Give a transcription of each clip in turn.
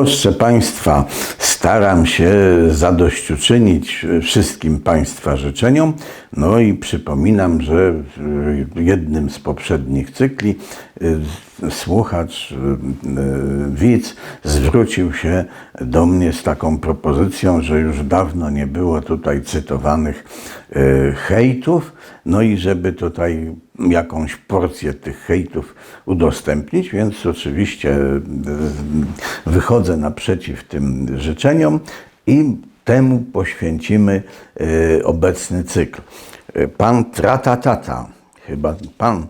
Proszę Państwa, staram się zadośćuczynić wszystkim Państwa życzeniom. No i przypominam, że w jednym z poprzednich cykli y, słuchacz, y, y, widz zwrócił się do mnie z taką propozycją, że już dawno nie było tutaj cytowanych hejtów, no i żeby tutaj jakąś porcję tych hejtów udostępnić, więc oczywiście y, wychodzę naprzeciw tym życzeniom i temu poświęcimy y, obecny cykl. Y, Pan Tratatata, chyba pan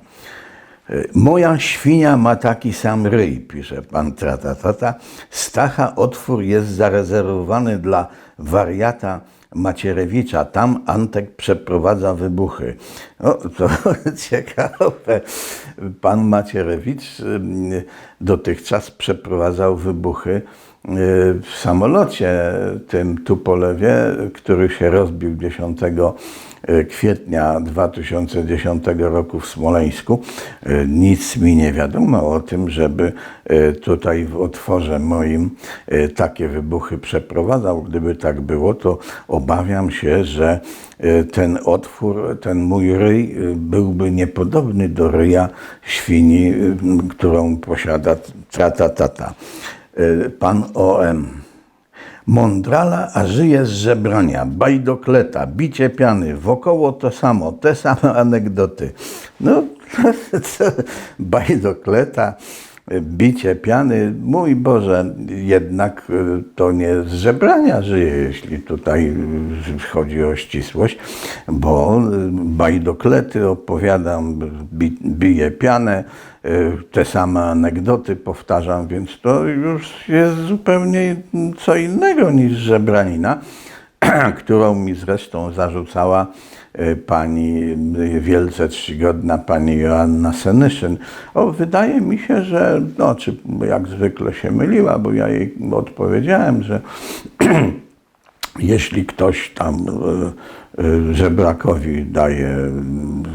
Moja świnia ma taki sam ryj, pisze pan Tratatata. Stacha otwór jest zarezerwowany dla wariata Macierewicza. Tam Antek przeprowadza wybuchy. No, to ciekawe. Pan Macierewicz dotychczas przeprowadzał wybuchy y, w samolocie tym Tupolewie, który się rozbił 10 kwietnia 2010 roku w Smoleńsku. Y, Nic mi nie wiadomo o tym, żeby y, tutaj w otworze moim takie wybuchy przeprowadzał. Gdyby tak było, to obawiam się, że ten otwór, ten mój ryj byłby niepodobny do ryja świni, którą posiada tratatata. Pan OM. Mądrala, a żyje z żebrania, bajdokleta, bicie piany, wokoło to samo, te same anegdoty. No, bajdokleta, bicie piany, mój Boże, jednak y, to nie z żebrania żyje, jeśli tutaj y, chodzi o ścisłość, bo y, bajdoklety opowiadam, bi, biję pianę, te same anegdoty powtarzam, więc to już jest zupełnie co innego niż żebranina, którą mi zresztą zarzucała y, pani y, wielce czcigodna pani Joanna Senyszyn. O, wydaje mi się, że, no, czy jak zwykle się myliła, bo ja jej odpowiedziałem, że jeśli ktoś tam y, żebrakowi daje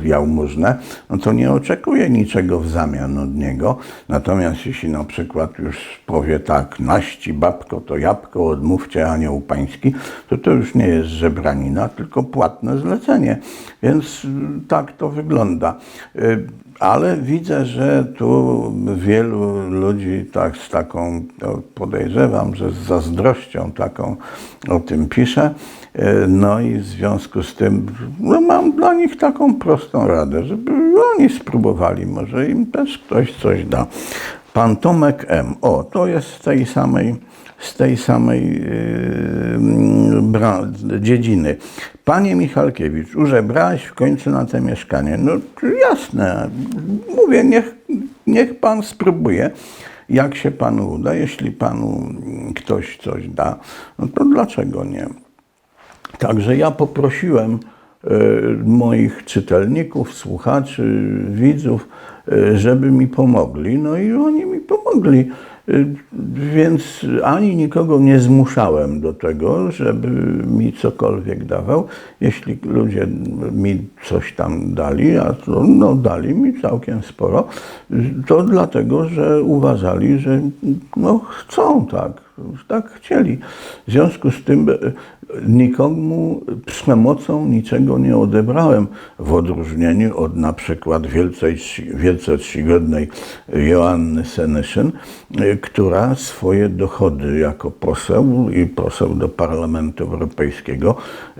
y, jałmużnę, no to nie oczekuje niczego w zamian od niego. Natomiast jeśli na przykład już powie tak, naści babko to jabłko, odmówcie anioł pański, to to już nie jest żebranina, tylko płatne zlecenie. Więc y, tak to wygląda. Y, ale widzę, że tu wielu ludzi tak z taką, podejrzewam, że z zazdrością taką o tym pisze. E, No i w związku z tym no mam dla nich taką prostą radę, żeby oni spróbowali, może im też ktoś coś da. Pan Tomek M. O, to jest z tej samej, z tej samej yy, dziedziny. Panie Michalkiewicz, użebrałeś w końcu na te mieszkanie. No jasne, mówię, niech, niech pan spróbuje. Jak się panu uda, jeśli panu ktoś coś da, no to dlaczego nie? Także ja poprosiłem e, moich czytelników, słuchaczy, widzów, e, żeby mi pomogli. No i oni mi pomogli. E, Więc ani nikogo nie zmuszałem do tego, żeby mi cokolwiek dawał. Jeśli ludzie mi coś tam dali, a to no, dali mi całkiem sporo, to dlatego, że uważali, że no, chcą tak, tak chcieli. W związku z tym e, nikomu przemocą niczego nie odebrałem, w odróżnieniu od na przykład wielce, wielce czcigodnej Joanny Senyszyn, y, która swoje dochody jako poseł i poseł do Parlamentu Europejskiego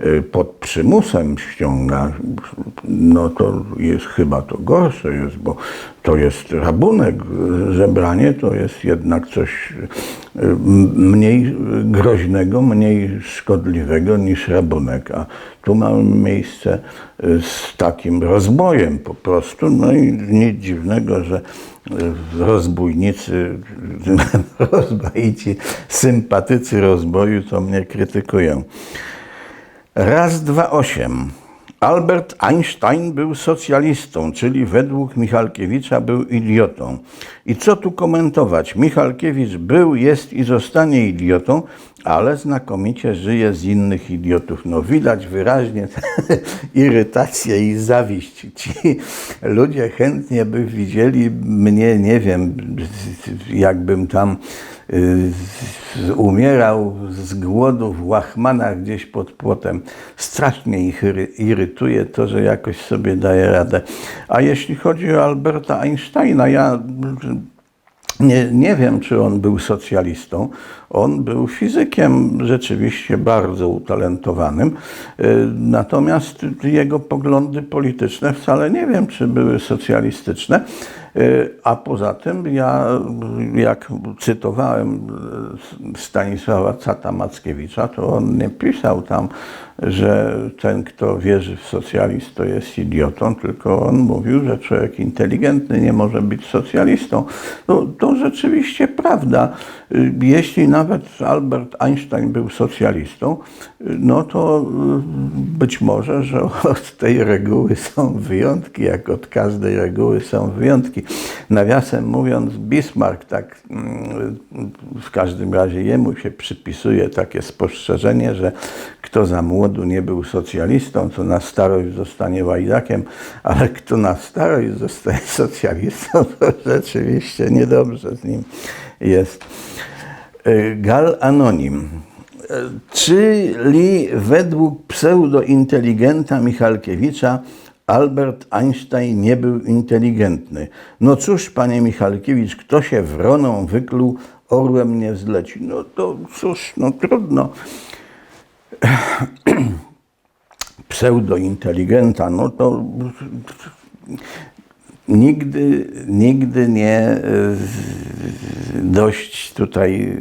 y, pod przymusem ściąga. No to jest chyba to gorsze jest, bo to jest rabunek. Żebranie to jest jednak coś mniej groźnego, mniej szkodliwego niż rabunek. A tu mamy miejsce y, z takim rozbojem po prostu. No i nic dziwnego, że y, rozbójnicy, rozmaici sympatycy rozboju to mnie krytykują. Raz, dwa, osiem. Albert Einstein był socjalistą, czyli według Michalkiewicza był idiotą. I co tu komentować? Michalkiewicz był, jest i zostanie idiotą, ale znakomicie żyje z innych idiotów. No widać wyraźnie irytację i zawiść. Ci ludzie chętnie by widzieli mnie, nie wiem, jakbym tam umierał z głodu w łachmanach gdzieś pod płotem. Strasznie ich iry- irytuje to, że jakoś sobie daje radę. A jeśli chodzi o Alberta Einsteina, ja nie, nie wiem, czy on był socjalistą. On był fizykiem rzeczywiście bardzo utalentowanym. Y, Natomiast jego poglądy polityczne wcale nie wiem, czy były socjalistyczne. Y, A poza tym ja, jak cytowałem Stanisława Cata Mackiewicza, to on nie pisał tam, że ten, kto wierzy w socjalizm, to jest idiotą, tylko on mówił, że człowiek inteligentny nie może być socjalistą. No, to rzeczywiście prawda. Jeśli nawet Albert Einstein był socjalistą, no to y, być może, że od tej reguły są wyjątki, jak od każdej reguły są wyjątki. Nawiasem mówiąc, Bismarck tak mm, w każdym razie jemu się przypisuje takie spostrzeżenie, że kto za młodu nie był socjalistą, to na starość zostanie łajdakiem, ale kto na starość zostaje socjalistą, to rzeczywiście niedobrze z nim jest. Y, Gal Anonim. Y, Czyli według pseudointeligenta Michalkiewicza Albert Einstein nie był inteligentny. No cóż, panie Michalkiewicz, kto się wroną wykluł, orłem nie wzleci. No to cóż, no trudno pseudointeligenta, no to nigdy, nigdy nie e, dość tutaj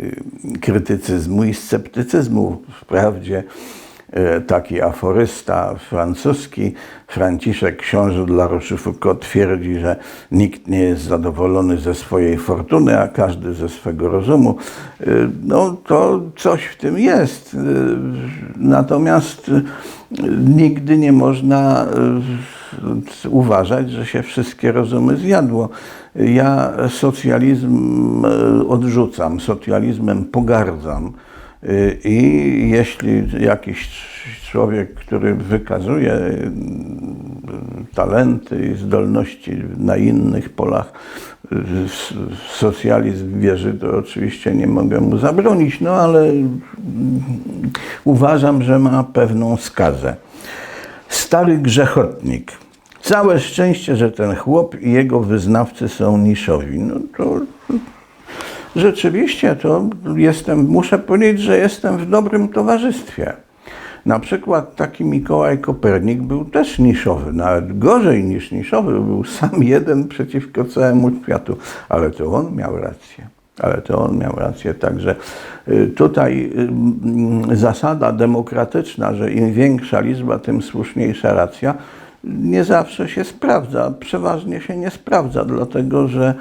krytycyzmu i sceptycyzmu. Wprawdzie taki aforysta francuski, Franciszek Książę dla Rochefoucauld twierdzi, że nikt nie jest zadowolony ze swojej fortuny, a każdy ze swego rozumu. E, No to coś w tym jest. E, Natomiast e, nigdy nie można e, uważać, że się wszystkie rozumy zjadło. Ja socjalizm e, odrzucam, socjalizmem pogardzam. I jeśli jakiś człowiek, który wykazuje y, talenty i zdolności na innych polach, socjalizm wierzy, to oczywiście nie mogę mu zabronić, no ale mm, uważam, że ma pewną skazę. Stary grzechotnik. Całe szczęście, że ten chłop i jego wyznawcy są niszowi. No to rzeczywiście to jestem, muszę powiedzieć, że jestem w dobrym towarzystwie. Na przykład taki Mikołaj Kopernik był też niszowy, nawet gorzej niż niszowy, był sam jeden przeciwko całemu światu, ale to on miał rację. Ale to on miał rację, także y, tutaj y, mm, zasada demokratyczna, że im większa liczba, tym słuszniejsza racja, nie zawsze się sprawdza, przeważnie się nie sprawdza, dlatego że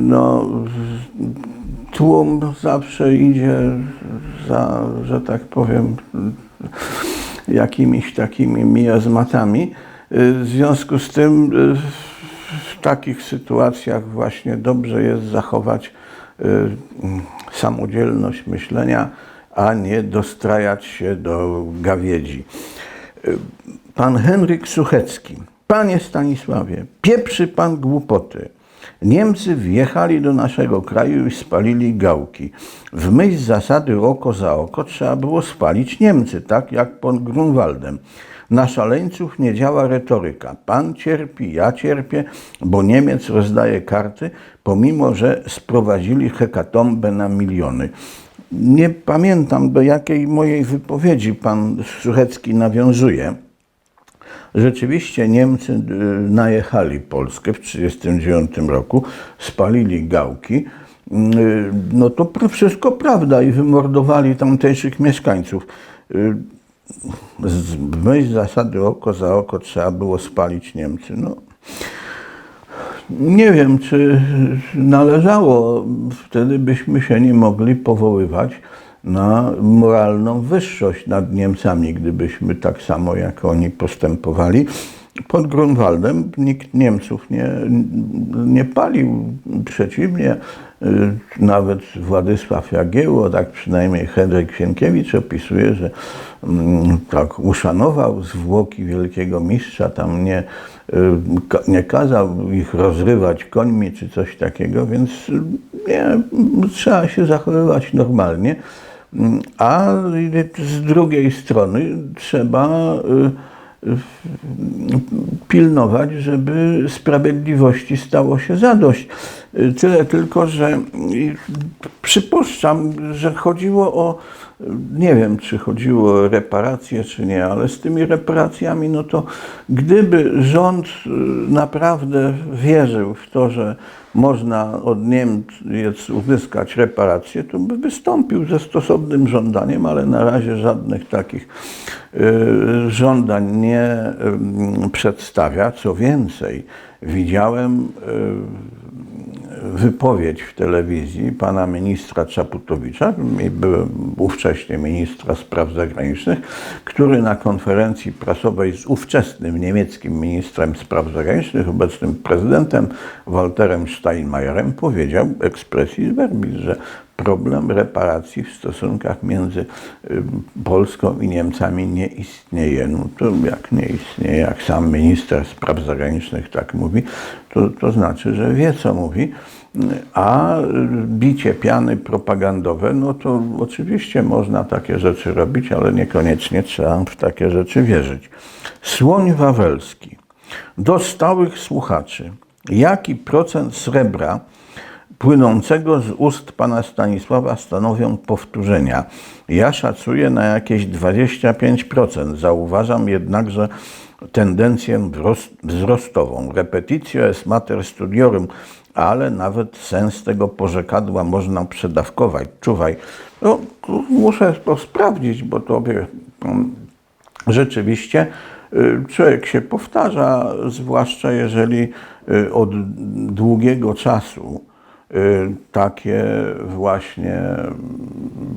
no, tłum zawsze idzie za, że tak powiem, jakimiś takimi miazmatami. Y, W związku z tym y, w takich sytuacjach właśnie dobrze jest zachować y, samodzielność myślenia, a nie dostrajać się do gawiedzi. Y, Pan Henryk Suchecki. Panie Stanisławie, pieprzy pan głupoty. Niemcy wjechali do naszego kraju i spalili gałki. W myśl zasady oko za oko trzeba było spalić Niemcy, tak jak pod Grunwaldem. Na szaleńców nie działa retoryka. Pan cierpi, ja cierpię, bo Niemiec rozdaje karty, pomimo że sprowadzili hekatombę na miliony. Nie pamiętam, do jakiej mojej wypowiedzi pan Suchecki nawiązuje. Rzeczywiście Niemcy y, najechali Polskę w 1939 roku, spalili gałki. Y, No to wszystko prawda i wymordowali tamtejszych mieszkańców. Y, w myśl zasady oko za oko trzeba było spalić Niemcy. No, nie wiem, czy należało, wtedy byśmy się nie mogli powoływać na moralną wyższość nad Niemcami, gdybyśmy tak samo jak oni postępowali. Pod Grunwaldem nikt Niemców nie, nie palił, przeciwnie, nawet Władysław Jagiełło, tak przynajmniej Henryk Sienkiewicz opisuje, że mm, tak uszanował zwłoki wielkiego mistrza, tam nie ka- nie kazał ich rozrywać końmi czy coś takiego, więc y, nie, trzeba się zachowywać normalnie. Mm, A z drugiej strony trzeba y, pilnować, żeby sprawiedliwości stało się zadość. Tyle tylko, że przypuszczam, że chodziło o, nie wiem, czy chodziło o reparacje, czy nie, ale z tymi reparacjami, no to gdyby rząd y, naprawdę wierzył w to, że można od Niemiec uzyskać reparacje, to by wystąpił ze stosownym żądaniem, ale na razie żadnych takich y, żądań nie przedstawia. Co więcej, widziałem y, wypowiedź w telewizji pana ministra Czaputowicza, ówcześnie ministra spraw zagranicznych, który na konferencji prasowej z ówczesnym niemieckim ministrem spraw zagranicznych, obecnym prezydentem Walterem Steinmeierem powiedział expressis verbis, że problem reparacji w stosunkach między y, Polską i Niemcami nie istnieje. No to jak nie istnieje, jak sam minister spraw zagranicznych tak mówi, to, to znaczy, że wie co mówi. A bicie piany propagandowe, no to oczywiście można takie rzeczy robić, ale niekoniecznie trzeba w takie rzeczy wierzyć. Słoń wawelski. Do stałych słuchaczy. Jaki procent srebra płynącego z ust pana Stanisława stanowią powtórzenia? Ja szacuję na jakieś 25%. Zauważam jednakże tendencję wzrost- wzrostową. Repetitio est mater studiorum, ale nawet sens tego porzekadła można przedawkować. Czuwaj. No, muszę to sprawdzić, bo to wie, mm, rzeczywiście y, człowiek się powtarza, zwłaszcza jeżeli y, od długiego czasu takie właśnie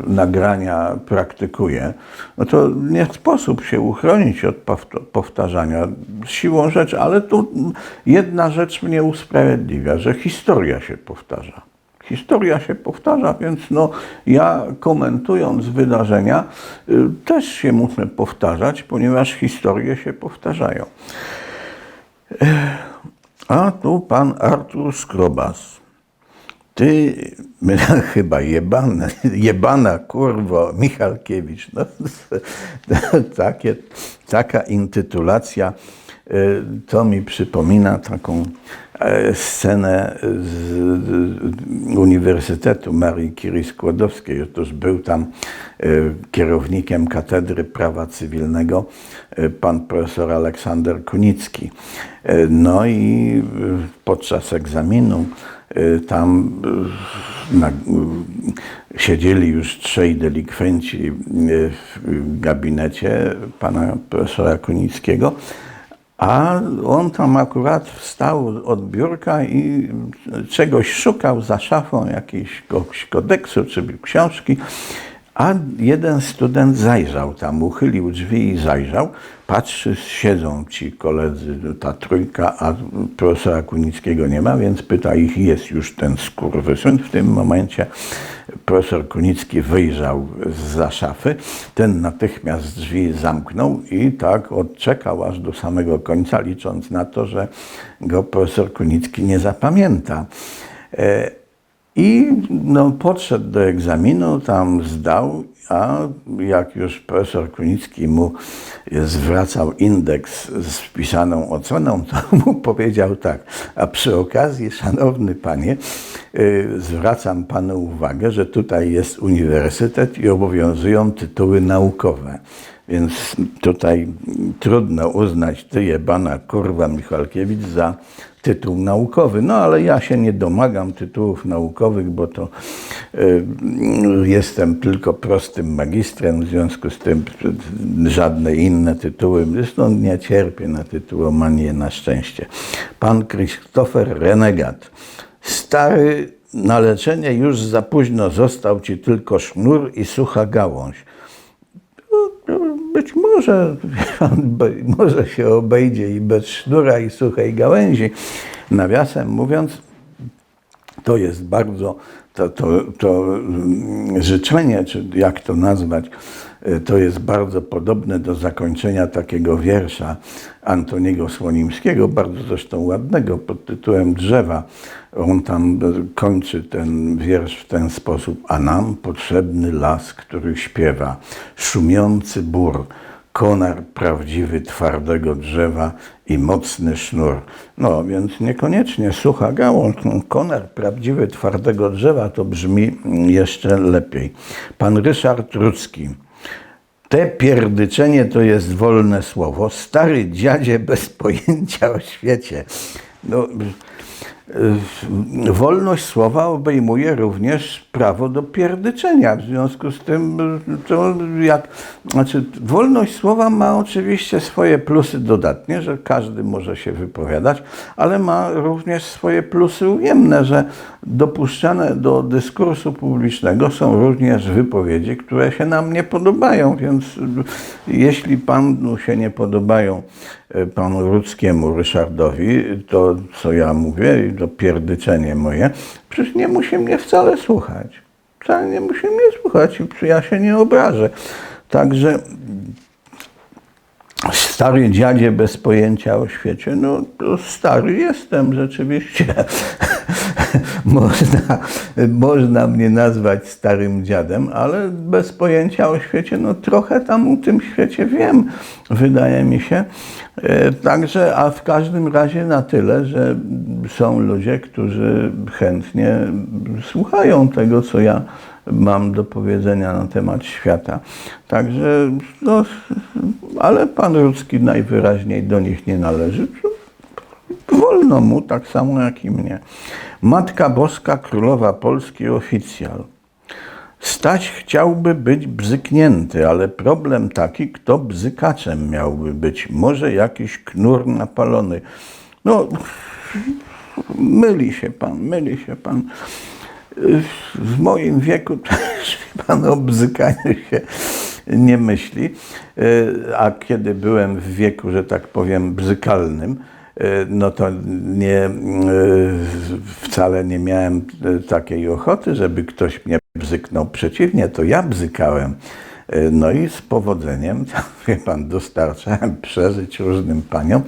nagrania praktykuje, no to nie sposób się uchronić od powt- powtarzania siłą rzeczy, ale tu jedna rzecz mnie usprawiedliwia, że historia się powtarza. Historia się powtarza, więc no, ja komentując wydarzenia y, też się muszę powtarzać, ponieważ historie się powtarzają. A tu pan Artur Skrobas. Ty, chyba jebana, jebana kurwo Michalkiewicz. No, takie, taka intytulacja y, to mi przypomina taką e, scenę z Uniwersytetu Marii Curie Skłodowskiej. Otóż był tam e, kierownikiem Katedry Prawa Cywilnego e, pan profesor Aleksander Kunicki. No i podczas egzaminu tam e, na, siedzieli już trzej delikwenci w gabinecie pana profesora Kunickiego. A on tam akurat wstał od biurka i czegoś szukał za szafą, jakiegoś kodeksu czy książki. A jeden student zajrzał tam, uchylił drzwi i zajrzał. Patrzy, siedzą ci koledzy, ta trójka, a profesora Kunickiego nie ma, więc pyta ich, jest już ten skurwysyn. W tym momencie profesor Kunicki wyjrzał za szafy. Ten natychmiast drzwi zamknął i tak odczekał aż do samego końca, licząc na to, że go profesor Kunicki nie zapamięta. I no, podszedł do egzaminu, tam zdał, a jak już profesor Kunicki mu zwracał indeks z wpisaną oceną, to mu powiedział tak, a przy okazji, szanowny panie, y, zwracam panu uwagę, że tutaj jest uniwersytet i obowiązują tytuły naukowe. Więc tutaj trudno uznać ty jebana kurwa Michalkiewicz za tytuł naukowy. No ale ja się nie domagam tytułów naukowych, bo to y, jestem tylko prostym magistrem, w związku z tym żadne inne tytuły. Zresztą nie cierpię na tytułomanię na szczęście. Pan Christopher Renegat. Stary, na leczenie już za późno został ci tylko sznur i sucha gałąź. Być może, może się obejdzie i bez sznura i suchej gałęzi. Nawiasem mówiąc, to jest bardzo to, to, to mm, życzenie, czy jak to nazwać, to jest bardzo podobne do zakończenia takiego wiersza Antoniego Słonimskiego, bardzo zresztą ładnego, pod tytułem Drzewa. On tam kończy ten wiersz w ten sposób. A nam potrzebny las, który śpiewa, szumiący bór, konar prawdziwy twardego drzewa i mocny sznur. No więc niekoniecznie sucha gałąź, no, konar prawdziwy twardego drzewa to brzmi jeszcze lepiej. Pan Ryszard Rudzki. Te pierdyczenie to jest wolne słowo. Stary dziadzie bez pojęcia o świecie. No, wolność słowa obejmuje również prawo do pierdyczenia. W związku z tym, y, to jak, znaczy, wolność słowa ma oczywiście swoje plusy dodatnie, że każdy może się wypowiadać, ale ma również swoje plusy ujemne, że dopuszczane do dyskursu publicznego są również wypowiedzi, które się nam nie podobają, więc y, jeśli panu się nie podobają y, panu Rudzkiemu, Ryszardowi, to co ja mówię i to pierdyczenie moje, przecież nie musi mnie wcale słuchać. Wcale nie musi mnie słuchać i ja się nie obrażę. Także stary dziadzie bez pojęcia o świecie, no stary jestem rzeczywiście. można, można mnie nazwać starym dziadem, ale bez pojęcia o świecie, no trochę tam o tym świecie wiem, wydaje mi się. E, Także, a w każdym razie na tyle, że są ludzie, którzy chętnie słuchają tego, co ja mam do powiedzenia na temat świata. Także, no, ale pan Rudzki najwyraźniej do nich nie należy. Wolno mu, tak samo jak i mnie. Matka Boska, Królowa Polski, oficjal. Staś chciałby być bzyknięty, ale problem taki, kto bzykaczem miałby być. Może jakiś knur napalony. No, myli się pan, myli się pan. W moim wieku też pan o bzykaniu się nie myśli. A kiedy byłem w wieku, że tak powiem, bzykalnym, no to nie, wcale nie miałem takiej ochoty, żeby ktoś mnie bzyknął. Przeciwnie, to ja bzykałem. No i z powodzeniem, wie pan, dostarczałem przeżyć różnym paniom.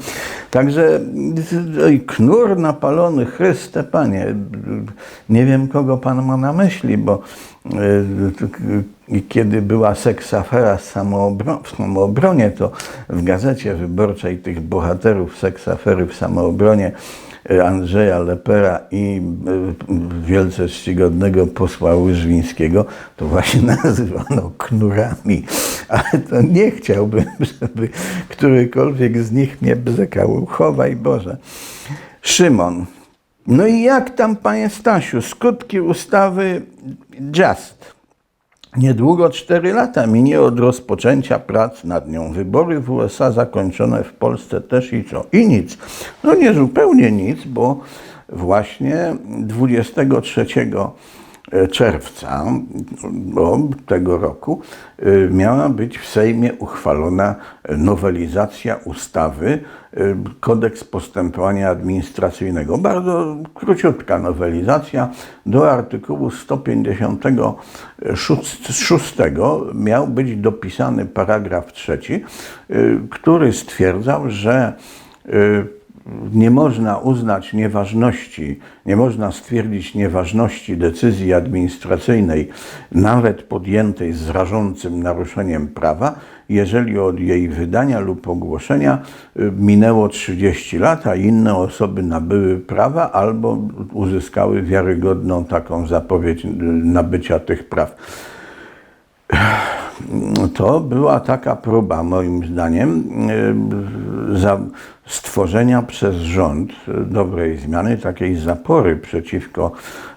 Także no i knur napalony, Chryste Panie, nie wiem kogo pan ma na myśli, bo kiedy była seksafera w samoobronie, to w Gazecie Wyborczej tych bohaterów seksafery w samoobronie Andrzeja Lepera i wielce czcigodnego posła Łyżwińskiego, to właśnie nazywano knurami. Ale to nie chciałbym, żeby którykolwiek z nich mnie bzykał. Chowaj Boże. Szymon. No i jak tam, panie Stasiu, skutki ustawy JUST? Niedługo 4 lata minie od rozpoczęcia prac nad nią. Wybory w USA zakończone w Polsce też i co? I nic. No nie zupełnie nic, bo właśnie 23 czerwca tego roku y, miała być w Sejmie uchwalona nowelizacja ustawy y, Kodeks Postępowania Administracyjnego. Bardzo króciutka nowelizacja. Do artykułu 156 miał być dopisany paragraf trzeci, y, który stwierdzał, że nie można uznać nieważności, nie można stwierdzić nieważności decyzji administracyjnej, nawet podjętej z rażącym naruszeniem prawa, jeżeli od jej wydania lub ogłoszenia y, minęło 30 lat, a inne osoby nabyły prawa albo uzyskały wiarygodną taką zapowiedź y, nabycia tych praw to była taka próba, moim zdaniem, y, stworzenia przez rząd dobrej zmiany, takiej zapory przeciwko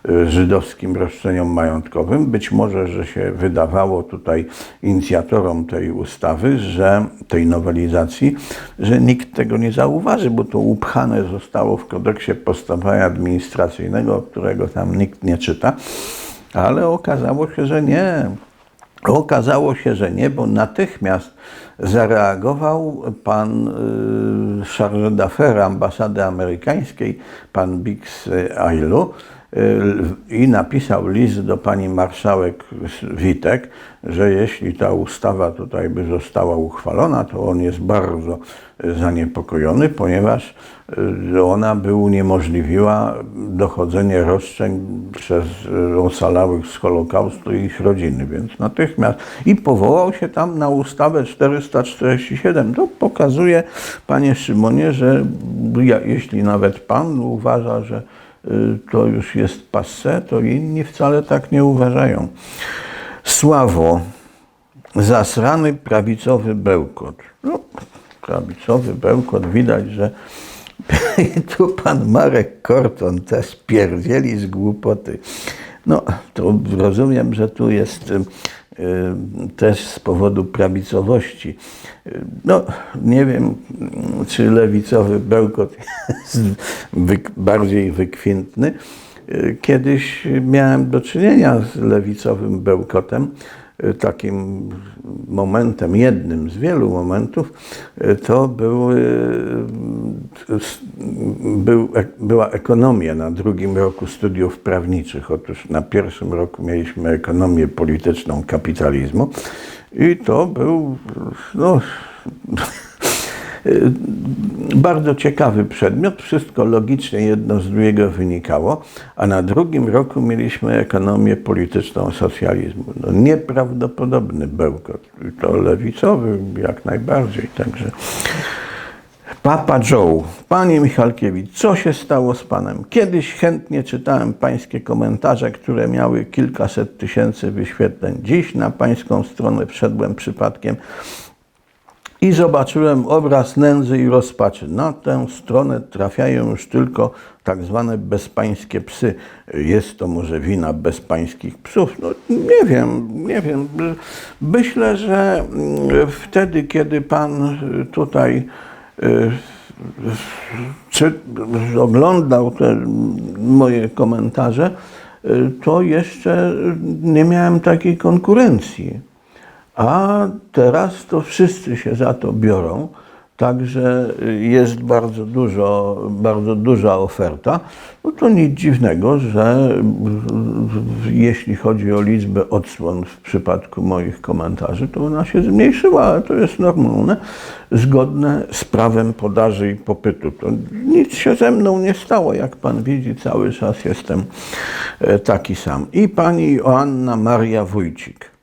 y, żydowskim roszczeniom majątkowym. Być może, że się wydawało tutaj inicjatorom tej ustawy, że tej nowelizacji, że nikt tego nie zauważy, bo to upchane zostało w kodeksie postępowania administracyjnego, którego tam nikt nie czyta. Ale okazało się, że nie. Okazało się, że nie, bo natychmiast zareagował pan y, charge d'affaires ambasady amerykańskiej, pan Bix Ailu y, i napisał list do pani marszałek Witek, że jeśli ta ustawa tutaj by została uchwalona, to on jest bardzo y, zaniepokojony, ponieważ y, ona by uniemożliwiła dochodzenie roszczeń przez y, ocalałych z Holokaustu i ich rodziny, więc natychmiast i powołał się tam na ustawę 447. To pokazuje, panie Szymonie, że jeśli nawet pan uważa, że y, to już jest passe, to inni wcale tak nie uważają. Sławo, zasrany prawicowy bełkot. No, prawicowy bełkot, widać, że tu pan Marek Korton też pierdzieli z głupoty. No, to rozumiem, że tu jest y, y, też z powodu prawicowości. Y, No, nie wiem, czy lewicowy bełkot jest bardziej wykwintny. Kiedyś miałem do czynienia z lewicowym bełkotem. Y, Takim momentem, jednym z wielu momentów, y, to s- był, była ekonomia na drugim roku studiów prawniczych. Otóż na pierwszym roku mieliśmy ekonomię polityczną kapitalizmu i to był no, Bardzo ciekawy przedmiot, wszystko logicznie jedno z drugiego wynikało, a na drugim roku mieliśmy ekonomię polityczną socjalizmu. No, nieprawdopodobny bełkot. To lewicowy jak najbardziej, także... Papa Joe, Panie Michalkiewicz, co się stało z Panem? Kiedyś chętnie czytałem Pańskie komentarze, które miały kilkaset tysięcy wyświetleń. Dziś na Pańską stronę wszedłem przypadkiem i zobaczyłem obraz nędzy i rozpaczy. Na tę stronę trafiają już tylko tak zwane bezpańskie psy. Jest to może wina bezpańskich psów? No nie wiem, nie wiem. Myślę, że mm, wtedy, kiedy pan tutaj y, czy oglądał te moje komentarze, y, to jeszcze nie miałem takiej konkurencji. A teraz to wszyscy się za to biorą, także jest bardzo dużo, bardzo duża oferta. No to nic dziwnego, że jeśli chodzi o liczbę odsłon w przypadku moich komentarzy, to ona się zmniejszyła, ale to jest normalne, zgodne z prawem podaży i popytu. To nic się ze mną nie stało, jak pan widzi, cały czas jestem e, taki sam. I pani Joanna Maria Wójcik.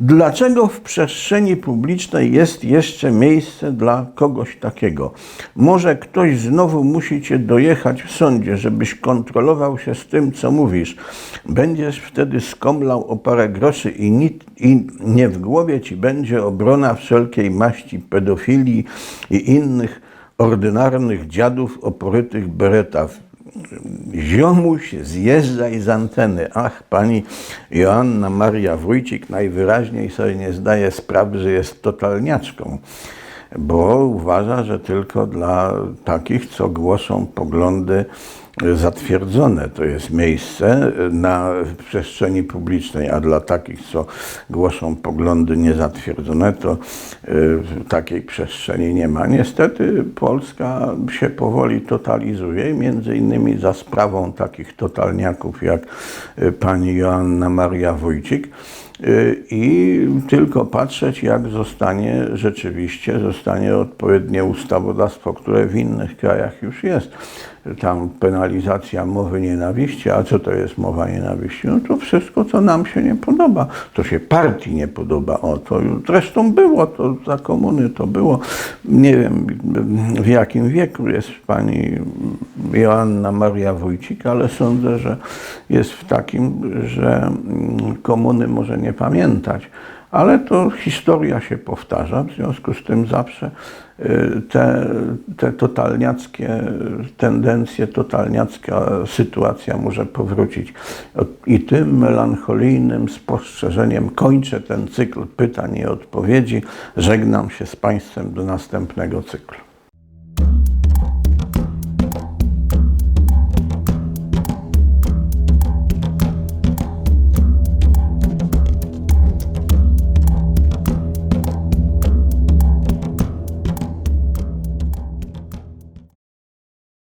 Dlaczego w przestrzeni publicznej jest jeszcze miejsce dla kogoś takiego? Może ktoś znowu musi cię dojechać w sądzie, żebyś kontrolował się z tym, co mówisz. Będziesz wtedy skomlał o parę groszy i, i nie w głowie ci będzie obrona wszelkiej maści pedofilii i innych ordynarnych dziadów o porytych beretach. Ziomuś, zjeżdżaj z anteny. Ach, pani Joanna Maria Wójcik najwyraźniej sobie nie zdaje sprawy, że jest totalniaczką, bo uważa, że tylko dla takich, co głoszą poglądy zatwierdzone to jest miejsce na przestrzeni publicznej, a dla takich, co głoszą poglądy niezatwierdzone, to y, takiej przestrzeni nie ma. Niestety Polska się powoli totalizuje, między innymi za sprawą takich totalniaków jak y, pani Joanna Maria Wójcik. Y, i tylko patrzeć, jak zostanie rzeczywiście, zostanie odpowiednie ustawodawstwo, które w innych krajach już jest. Tam penalizacja mowy nienawiści, a co to jest mowa nienawiści? No to wszystko, co nam się nie podoba. To się partii nie podoba. O, to już zresztą było, to za komuny to było. Nie wiem, w jakim wieku jest pani Joanna Maria Wójcik, ale sądzę, że jest w takim, że mm, komuny może nie pamiętać. Ale to historia się powtarza, w związku z tym zawsze y, te, te totalniackie tendencje, totalniacka sytuacja może powrócić. I tym melancholijnym spostrzeżeniem kończę ten cykl pytań i odpowiedzi. Żegnam się z Państwem do następnego cyklu.